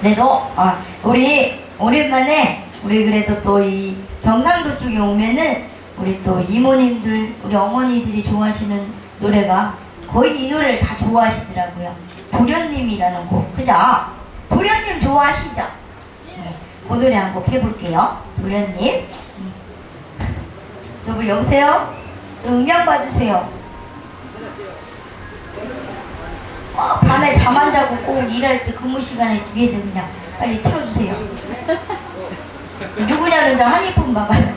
그래도 아 우리 오랜만에 우리 그래도 또 이 경상도 쪽에 오면은 우리 또 이모님들 우리 어머니들이 좋아하시는 노래가 거의 이 노래를 다 좋아하시더라고요. 도련님이라는 곡 그죠? 도련님 좋아하시죠? 네, 그 노래 한 곡 해볼게요. 도련님. 음. 저분 여보세요? 저 음향 봐주세요. 밤에 잠 안 자고 꼭 일할 때 근무 시간에 뒤에서 그냥 빨리 틀어주세요. 누구냐면 저 한이품 봐봐요.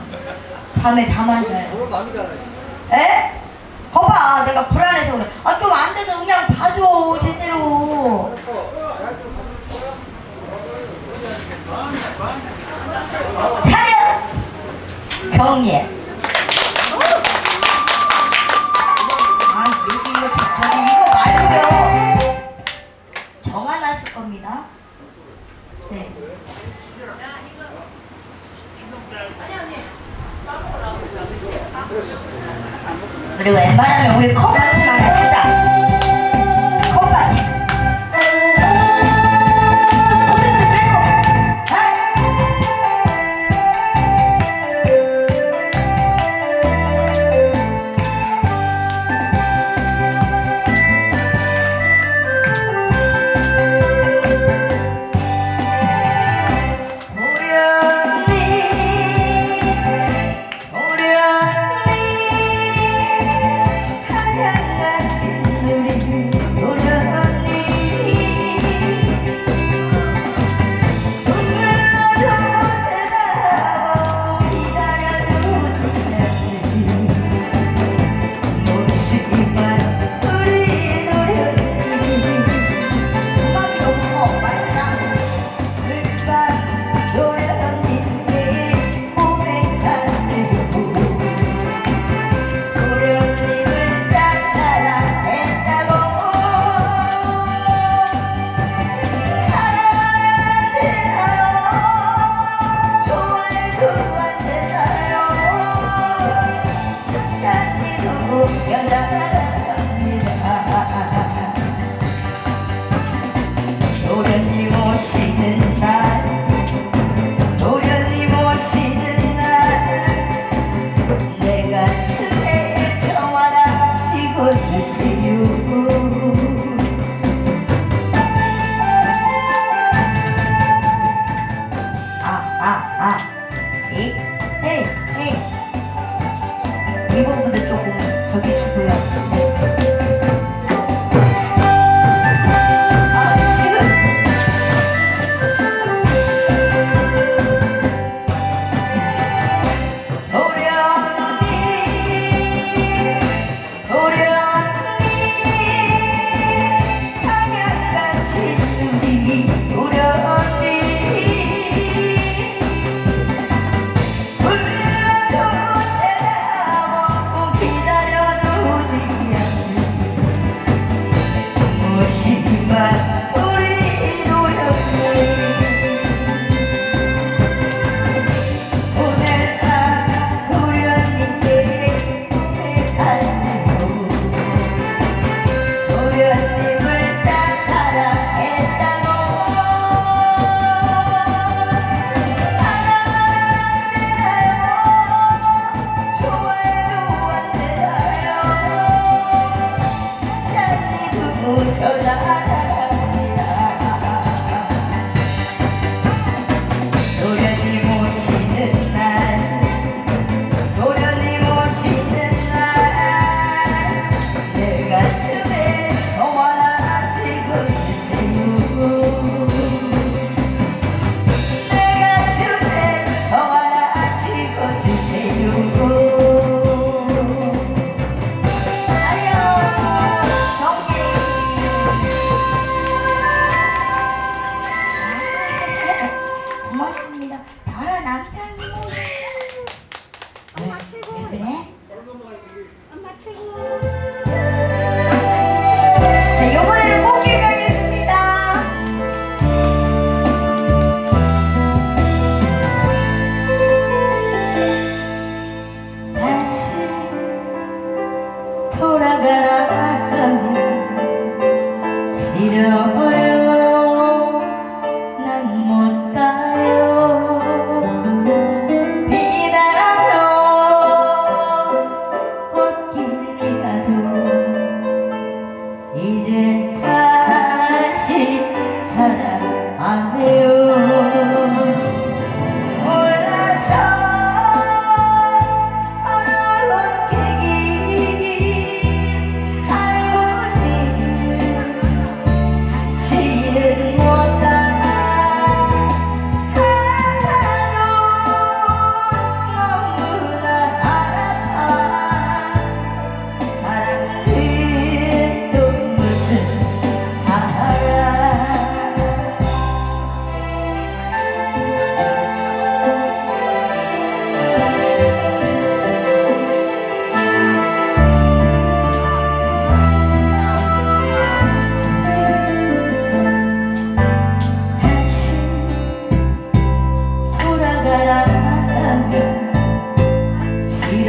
밤에 잠 안 자요. 에? 거봐, 내가 불안해서 그래. 아, 좀 안 돼서 그냥 봐줘, 제대로. 차렷! 경례. 그리고 웬만하면 우리 컵받치만 해보자.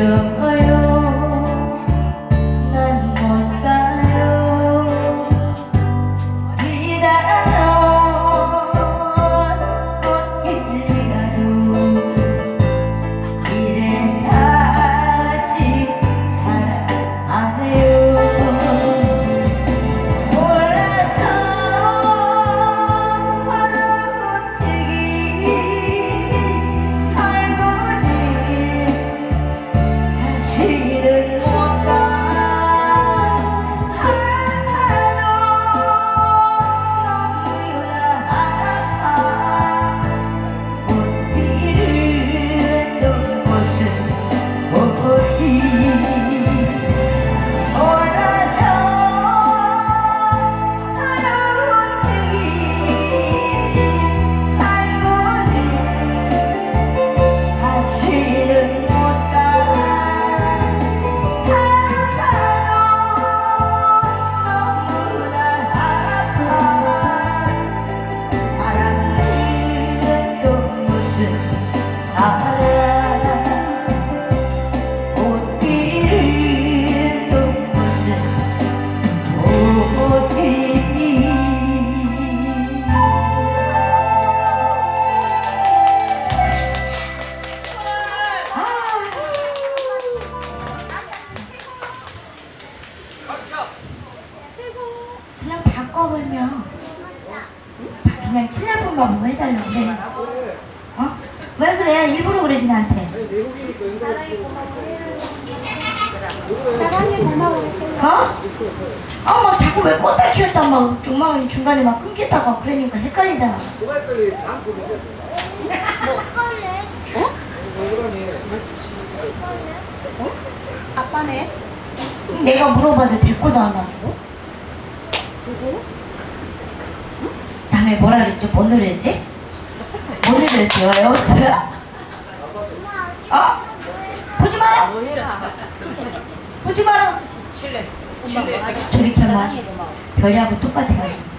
đường 내가 물어봐도 대꾸도 안 하고. 누구? 다음에 뭐라 그랬지? 뭔 노래였지? 뭔 노래였어요? 외웠어요? 어? 보지 마라! 보지 마라! 칠레 칠레 저렇게 하면 별이하고 똑같아가지고.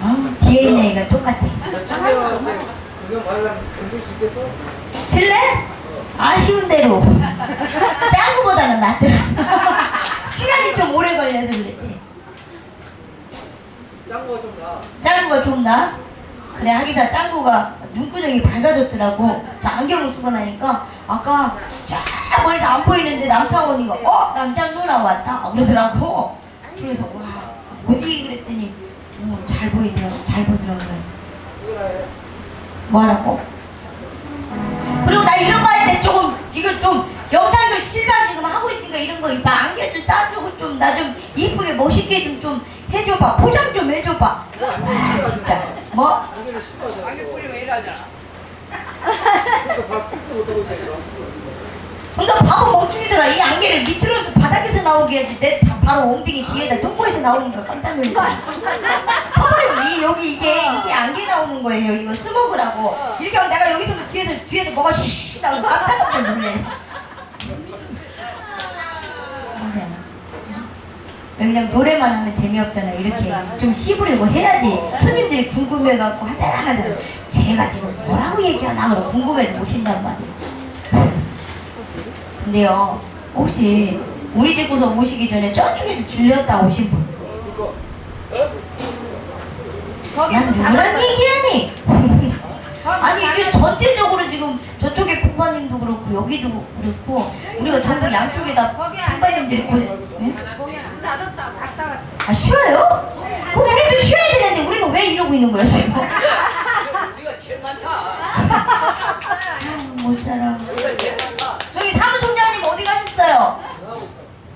어? DNA가 똑같아. 친구 아쉬운 대로. 짱구보다는 낫더라. 시간이 좀 오래 걸려서 그렇지. 짱구가 좀 나. 짱구가 좀 나? 그래 하기사 짱구가 눈구녕이 밝아졌더라고 저 안경을 쓰고 나니까 아까 쫙 멀리서 안 보이는데 남창원이가 어? 남장 누나 왔다 그러더라고 그래서 와 어디 그랬더니 어, 잘 보이더라고 잘 해? 뭐하라고? 그리고 나 이런 조금 이거 좀 영상도 실방 지금 하고 있으니까 이런 거 이거 안개도 싸주고 좀 나 좀 이쁘게 멋있게 좀 좀 해줘봐. 포장 좀 해줘봐. 와 진짜. 뭐? 안개를 씹어서 안개 뿌리면 이러잖아 그러니까 밥 찍지 못하고 있다니까 그러니까 바보 멍충이들아 이 안개를 밑으로서 바닥에서 나오게 해야지. 내 다 바로 엉덩이 뒤에다 똥꼬에서 나오니까 깜짝 놀랐잖아 봐봐요. 이 여기 이게 이게 안개 나오 는 거예요. 이거 스모그라고. 이렇게 하면 내가 여기서 뒤에서 뒤에서 뭐가 쉬 나오면 깜짝 그래. 그냥 노래만 하면 재미없잖아 이렇게 좀 씹으려고 해야지. 손님들이 궁금해갖고 하잖아 하잖아 제가 지금 뭐라고 얘기하나 그러 궁금해서 오신단 말이에요. 근데요 혹시 우리 집 구석 오시기 전에 저쪽에도 들렸다 오신 분? 난 누구랑 얘기하니? 아니 이게 전체적으로 지금 저쪽에 부모님도 그렇고 여기도 그렇고 우리가 전부 양쪽에 다 부모님들이 고 예? 나갔다 갔다 왔어. 아 쉬어요? 그럼 우리도 쉬어야 되는데 우리는 왜 이러고 있는 거야 지금? 우리가 제일 많다 아, 못 살아 우리가 제일 많다 저기 사무총장님 어디 가셨어요?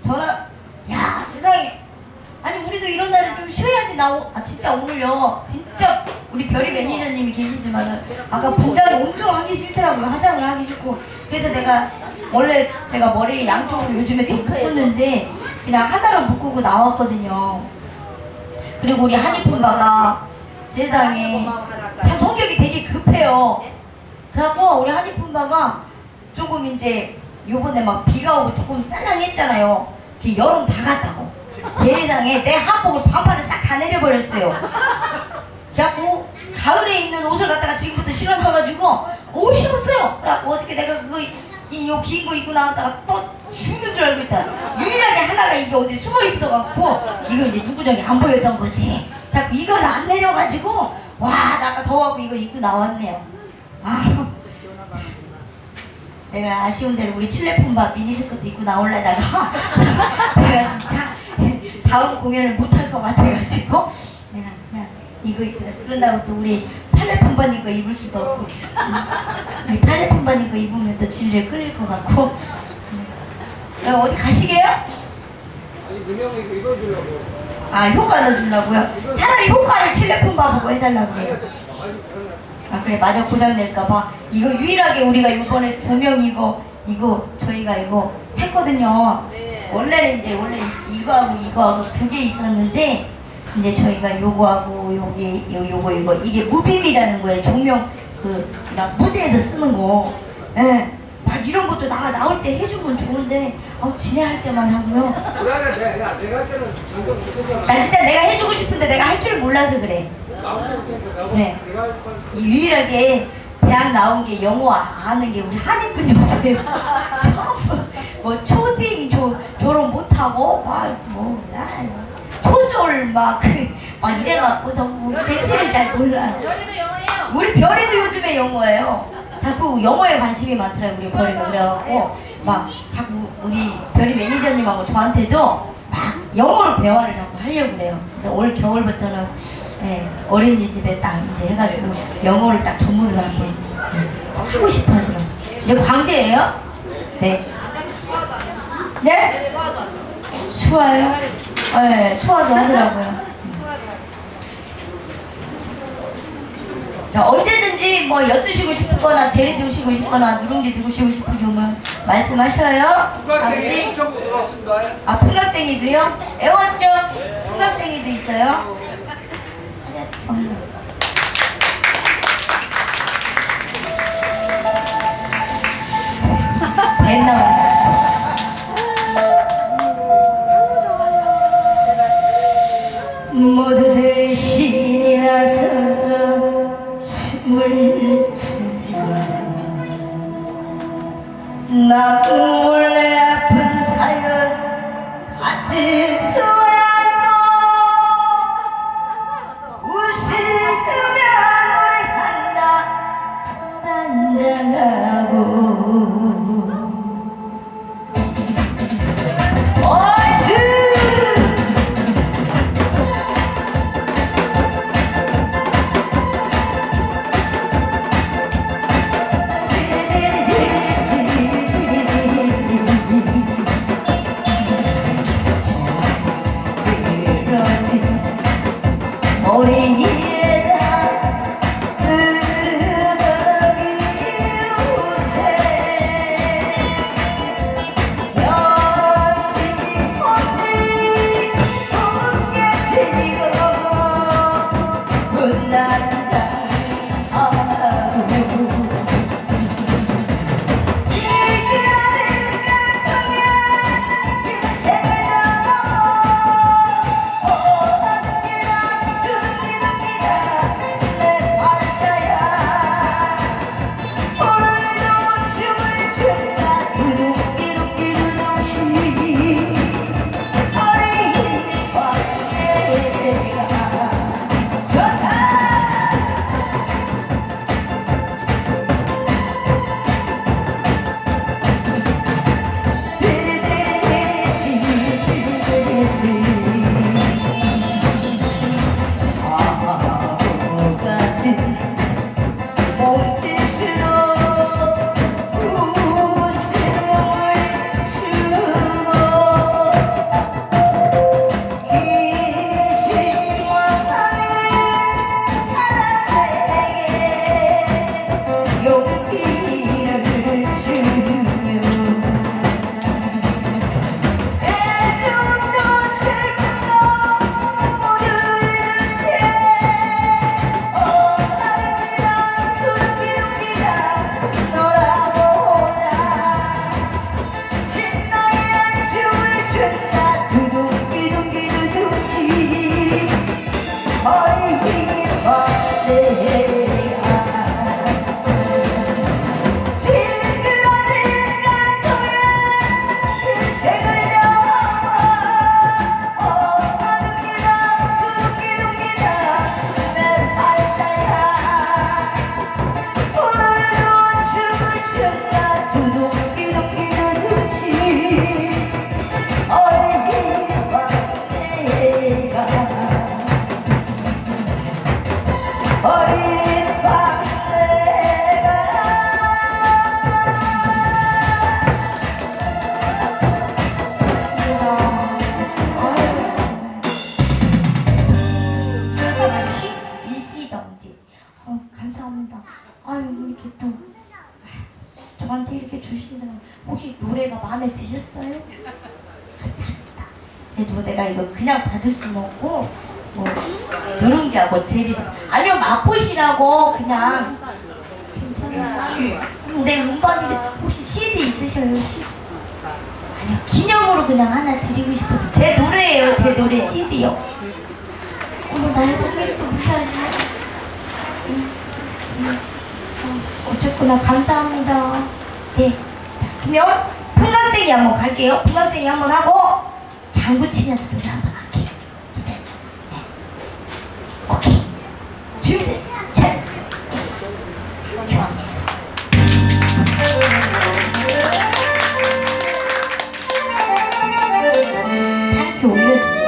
전화 야 세상에 아니 우리도 이런 날은 나 오, 아 진짜 오늘요. 진짜 우리 별이 매니저님이 계시지만은 아까 분장을 엄청 하기 싫더라고요. 화장을 하기 싫고. 그래서 내가 원래 제가 머리를 양쪽으로 요즘에 또 묶었는데 그냥 하나로 묶고 나왔거든요. 그리고 우리 한이품바가 세상에 참 성격이 되게 급해요. 그래갖고 우리 한이품바가 조금 이제 요번에 막 비가 오고 조금 쌀랑했잖아요. 그 여름 다 갔다고. 세상에 내 한복을 반팔을 싹 다 내려버렸어요. 그래갖고 가을에 입는 옷을 갖다가 지금부터 실어 가가지고 옷이 없어요. 그래갖고 어저께 내가 그거 이요긴 거 입고 나왔다가 또 죽는 줄 알고 있다. 유일하게 하나가 이게 어디 숨어 있어갖고 이거 이제 누구정이 안 보였던 거지. 그래갖고 이걸 안 내려가지고 와 나 아까 더워갖고 이거 입고 나왔네요. 아. 내가 아쉬운 대로 우리 칠레품바 미니스커트 입고 나올래다가 내가 진짜 다음 공연을 못할 것 같아가지고 내가 그냥 이거 입고 나- 그런다고 또 우리 팔레품바님 거 입을 수도 없고 음, 우리 팔레품바님 거 입으면 또 질질 끌릴 것 같고 음. 야, 어디 가시게요? 아니 은영이 이거 읽어주려고 아 효과 넣어주려고요? 차라리 효과를 칠레품바 보고 해달라고 그래요 그러나 아 그래 맞아 고장 낼까봐 이거 유일하게 우리가 이번에 두 명 이거 이거 저희가 이거 했거든요. 원래는 이제 원래 이거하고 이거하고 두 개 있었는데 이제 저희가 요거하고 요게 요 요거 이거 이게 무빔이라는 거예요. 조명 그나 무대에서 쓰는 거. 예. 막 이런 것도 나 나올 때 해주면 좋은데 어 지내 할 때만 하고요. 안에 내가 야, 내가 할 때는 전적 못했잖아 난 진짜 내가 해주고 싶은데 내가 할 줄 몰라서 그래. 못했니까 내가 그래. 내가 할 뻔. 유일하게 대학 나온 게 영어 아는 게 우리 한인분이 없어요. 처음 뭐 초딩 조, 졸업 못하고 막뭐 초졸 막막 이래갖고 전부 글씨를 잘 몰라요. 영어예요. 우리 별이도 요즘에 영어예요. 자꾸 영어에 관심이 많더라고요, 우리 별이가. 그래갖고, 막, 자꾸 우리 별이 매니저님하고 저한테도 막 영어로 대화를 자꾸 하려고 그래요. 그래서 올 겨울부터는 네, 어린이집에 딱 이제 해가지고 영어를 딱 전문으로 한번 네, 하고 싶어 하더라고요. 이제 광대예요? 네. 네? 수화요? 네, 수화도 하더라고요. 자, 언제든지 뭐 엿드시고 싶거나 제리 드시고 싶거나 누룽지 드시고 싶으시면 말씀하셔요. 아버지. 신청도 들어왔습니다. 아, 풍각쟁이도요? 애웠죠? 풍각쟁이도 있어요? 뱃나와 모두들 신이 나서 춤을 추지만 나 몰래 아픈 사연 가슴 누룽지하고 제리 아니면 맛보시라고 그냥. 괜찮아요. 근데 음반이 혹시 CD 있으셔요? 아니요 기념으로 그냥 하나 드리고 싶어서 제 노래예요 제 노래 CD요. 어머 나의 소개를 또 무시하네. 어, 어쨌거나 감사합니다. 네. 자, 그러면 풍광쟁이 한번 갈게요. 풍광쟁이 한번 하고 장구 치면서 노래 오케이. 준비됐어. 잘. 좋아. 이렇게 올려주세요.